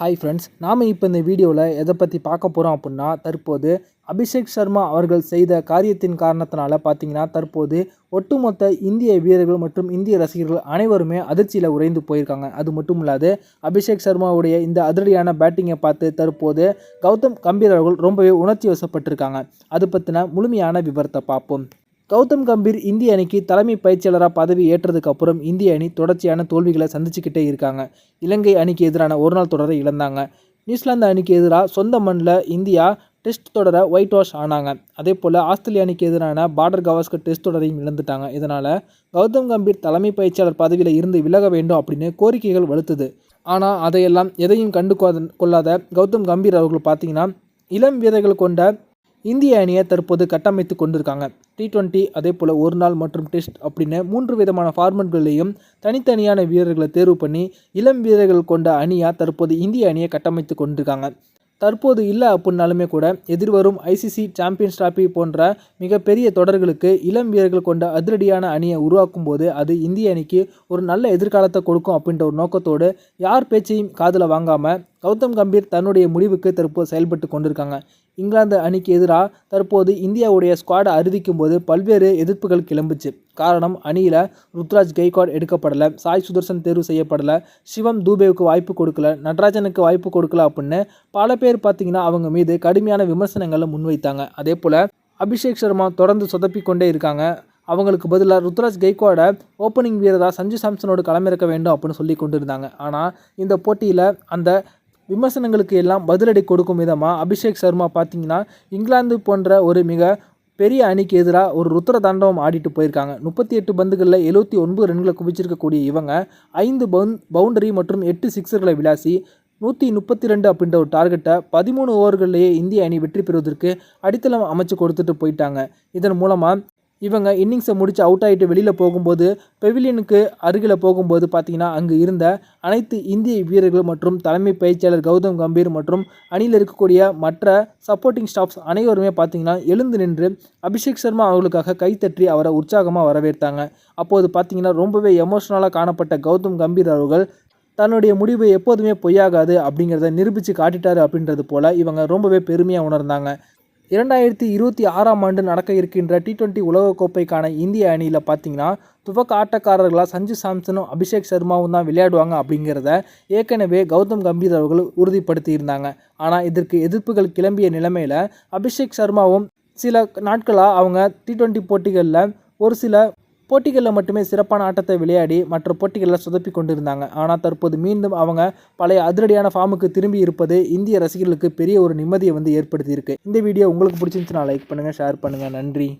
Hi friends நாம் இப்போ இந்த வீடியோவில் எதை பற்றி பார்க்க போகிறோம் அப்படின்னா தற்போது அபிஷேக் சர்மா அவர்கள் செய்த காரியத்தின் காரணத்தினால பார்த்தீங்கன்னா தற்போது ஒட்டுமொத்த இந்திய வீரர்கள் மற்றும் இந்திய ரசிகர்கள் அனைவருமே அதிர்ச்சியில் உறைந்து போயிருக்காங்க. அது மட்டும் இல்லாது அபிஷேக் சர்மாவுடைய இந்த அதிரடியான பேட்டிங்கை பார்த்து தற்போது கௌதம் கம்பீர் அவர்கள் ரொம்பவே உணர்ச்சி வசப்பட்டிருக்காங்க. அது பற்றின முழுமையான விவரத்தை பார்ப்போம். கௌதம் கம்பீர் இந்திய அணிக்கு தலைமை பயிற்சியாளராக பதவி ஏற்றதுக்கு அப்புறம் இந்திய அணி தொடர்ச்சியான தோல்விகளை சந்திச்சுக்கிட்டே இருக்காங்க. இலங்கை அணிக்கு எதிரான ஒரு நாள் தொடரை இழந்தாங்க. நியூசிலாந்து அணிக்கு எதிராக சொந்த மண்ணில் இந்தியா டெஸ்ட் தொடரை ஒயிட் வாஷ் ஆனாங்க. அதே போல் ஆஸ்திரேலிய அணிக்கு எதிரான பார்டர் கவாஸ்கர் டெஸ்ட் தொடரையும் இழந்துட்டாங்க. இதனால் கௌதம் கம்பீர் தலைமை பயிற்சியாளர் பதவியில் இருந்து விலக வேண்டும் அப்படின்னு கோரிக்கைகள் வலுத்துது. ஆனால் அதையெல்லாம் எதையும் கண்டு கொள்ளாத கௌதம் கம்பீர் அவர்கள் பார்த்தீங்கன்னா இளம் வீரர்கள் கொண்ட இந்திய அணியை தற்போது கட்டமைத்து கொண்டிருக்காங்க. டி டுவெண்ட்டி அதே போல் ஒரு நாள் மற்றும் டெஸ்ட் அப்படின்னு மூன்று விதமான ஃபார்மெட்களையும் தனித்தனியான வீரர்களை தேர்வு பண்ணி இளம் வீரர்கள் கொண்ட அணியாக தற்போது இந்திய அணியை கட்டமைத்து கொண்டிருக்காங்க. தற்போது இல்லை அப்படின்னாலுமே கூட எதிர்வரும் ஐசிசி சாம்பியன்ஸ் டிராபி போன்ற மிகப்பெரிய தொடர்களுக்கு இளம் வீரர்கள் கொண்ட அதிரடியான அணியை உருவாக்கும் போது அது இந்திய அணிக்கு ஒரு நல்ல எதிர்காலத்தை கொடுக்கும் அப்படின்ற ஒரு நோக்கத்தோடு யார் பேச்சையும் காதில் வாங்காமல் கௌதம் கம்பீர் தன்னுடைய முடிவுக்கு தற்போது செயல்பட்டு கொண்டிருக்காங்க. இங்கிலாந்து அணிக்கு எதிராக தற்போது இந்தியாவுடைய ஸ்குவாடை அறிவிக்கும் போது பல்வேறு எதிர்ப்புகள் கிளம்புச்சு. காரணம் அணியில் ருத்ராஜ் கெய்காட் எடுக்கப்படலை சாய் சுதர்சன் தேர்வு செய்யப்படலை சிவம் தூபேவுக்கு வாய்ப்பு கொடுக்கல நடராஜனுக்கு வாய்ப்பு கொடுக்கல அப்படின்னு பல பேர் பார்த்திங்கன்னா அவங்க மீது கடுமையான விமர்சனங்களை முன்வைத்தாங்க. அதே போல் அபிஷேக் சர்மா தொடர்ந்து சொதப்பிக்கொண்டே இருக்காங்க. அவங்களுக்கு பதிலாக ருத்ராஜ் கெய்கோட ஓப்பனிங் வீரராக சஞ்சு சாம்சனோடு களமிறக்க வேண்டும் அப்படின்னு சொல்லி கொண்டு இருந்தாங்க ஆனால் இந்த போட்டியில் அந்த விமர்சனங்களுக்கு எல்லாம் பதிலடி கொடுக்கும் விதமாக அபிஷேக் சர்மா பார்த்தீங்கன்னா இங்கிலாந்து போன்ற ஒரு மிக பெரிய அணிக்கு எதிராக ஒரு ருத்ர தாண்டவம் ஆடிட்டு போயிருக்காங்க. முப்பத்தி எட்டு பந்துகளில் எழுபத்தி ஒன்பது ரன்களை குவிச்சிருக்கக்கூடிய இவங்க ஐந்து பவுன் பவுண்டரி மற்றும் எட்டு சிக்ஸர்களை விளாசி நூற்றி முப்பத்தி ரெண்டு அப்படின்ற ஒரு டார்கெட்டை பதிமூணு ஓவர்களிலேயே இந்திய அணி வெற்றி பெறுவதற்கு அடித்தளம் அமைச்சு கொடுத்துட்டு போயிட்டாங்க. இதன் மூலமாக இவங்க இன்னிங்ஸை முடித்து அவுட் ஆகிட்டு வெளியில் போகும்போது பெவிலியனுக்கு அருகில் போகும்போது பார்த்திங்கன்னா அங்கு இருந்த அனைத்து இந்திய வீரர்கள் மற்றும் தலைமை பயிற்சியாளர் கௌதம் கம்பீர் மற்றும் அணியில் இருக்கக்கூடிய மற்ற சப்போர்ட்டிங் ஸ்டாஃப்ஸ் அனைவருமே பார்த்திங்கன்னா எழுந்து நின்று அபிஷேக் சர்மா அவர்களுக்காக கைத்தற்றி அவரை உற்சாகமாக வரவேற்றாங்க. அப்போது பார்த்திங்கன்னா ரொம்பவே எமோஷனலாக காணப்பட்ட கௌதம் கம்பீர் அவர்கள் தன்னுடைய முடிவு எப்போதுமே பொய்யாகாது அப்படிங்கிறத நிரூபித்து காட்டிட்டாரு அப்படின்றது போல் இவங்க ரொம்பவே பெருமையாக உணர்ந்தாங்க. இரண்டாயிரத்தி இருபத்தி ஆறாம் ஆண்டு நடக்க இருக்கின்ற டி டுவெண்ட்டி உலகக்கோப்பைக்கான இந்திய அணியில் பார்த்தீங்கன்னா துவக்க ஆட்டக்காரர்களாக சஞ்சு சாம்சனும் அபிஷேக் சர்மாவும் தான் விளையாடுவாங்க அப்படிங்கிறத ஏற்கனவே கௌதம் கம்பீர் அவர்கள் உறுதிப்படுத்தியிருந்தாங்க. ஆனால் இதற்கு எதிர்ப்புகள் கிளம்பிய நிலைமையில் அபிஷேக் சர்மாவும் சில நாட்களாக அவங்க டி டுவெண்ட்டி போட்டிகளில் ஒரு சில போட்டிகளில் மட்டுமே சிறப்பான ஆட்டத்தை விளையாடி மற்ற போட்டிகளில் சொதப்பி கொண்டிருந்தாங்க. ஆனால் தற்போது மீண்டும் அவங்க பழைய அதிரடியான ஃபார்முக்கு திரும்பி இருப்பது இந்திய ரசிகர்களுக்கு பெரிய ஒரு நிம்மதியை வந்து ஏற்படுத்தியிருக்கு. இந்த வீடியோ உங்களுக்கு பிடிச்சிருந்துச்சுன்னா லைக் பண்ணுங்கள் ஷேர் பண்ணுங்கள் நன்றி.